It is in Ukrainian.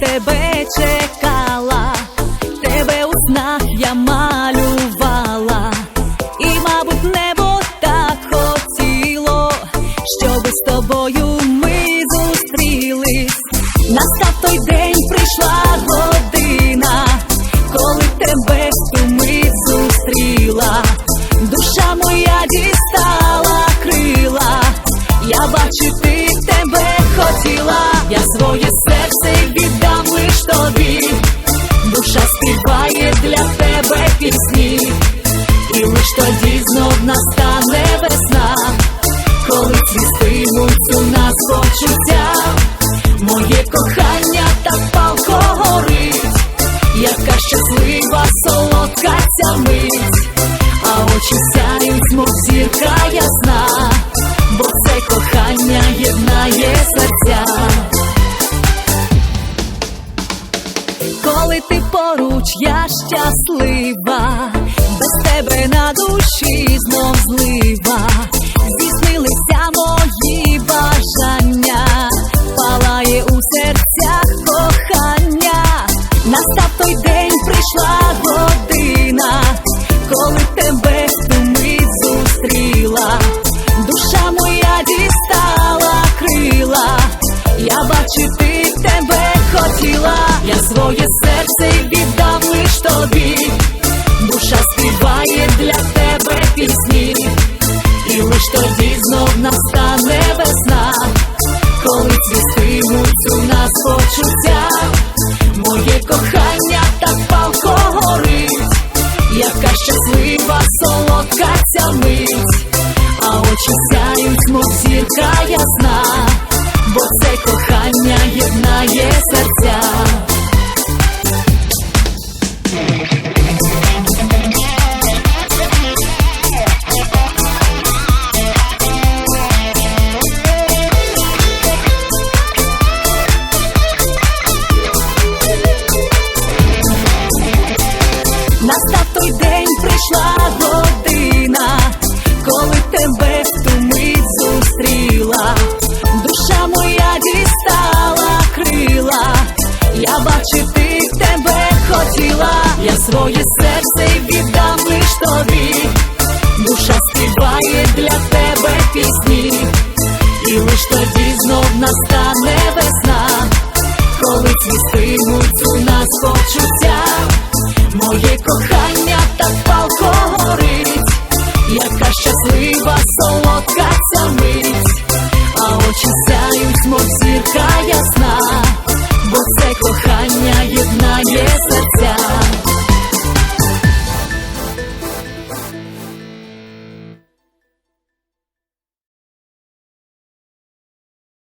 тебе чекала, тебе у снах я малювала, і, мабуть, небо так хотіло, щоби з тобою ми зустрілись. Настав той день, прийшла година, коли тебе в ту мить зустріла, душа моя дістала крила, я бачити тебе хотіла, пісні, і лиш тоді знов настане весна, коли цвістимуть у нас почуття, моє кохання так палко горить, яка щаслива солодка ця мить, а очі сяють, мов зірка ясна, Коли ти поруч, я щаслива, без тебе на душі знов хотіла, я своє серце віддам лиш тобі, душа співає для тебе пісні, і лиш тоді знов настане весна, коли цвістимуть у нас почуття, моє кохання так палко горить, яка щаслива солодка ця мить, а очі сяють, мов зірка ясна, бо це кохання єднає серця. Настав той день, прийшла година, я своє серце віддам лиш тобі, душа співає для тебе пісні, і лиш тоді знов настане весна, коли цвістимуть у нас почуття. Моє кохання так палко горить, яка щаслива солодка ця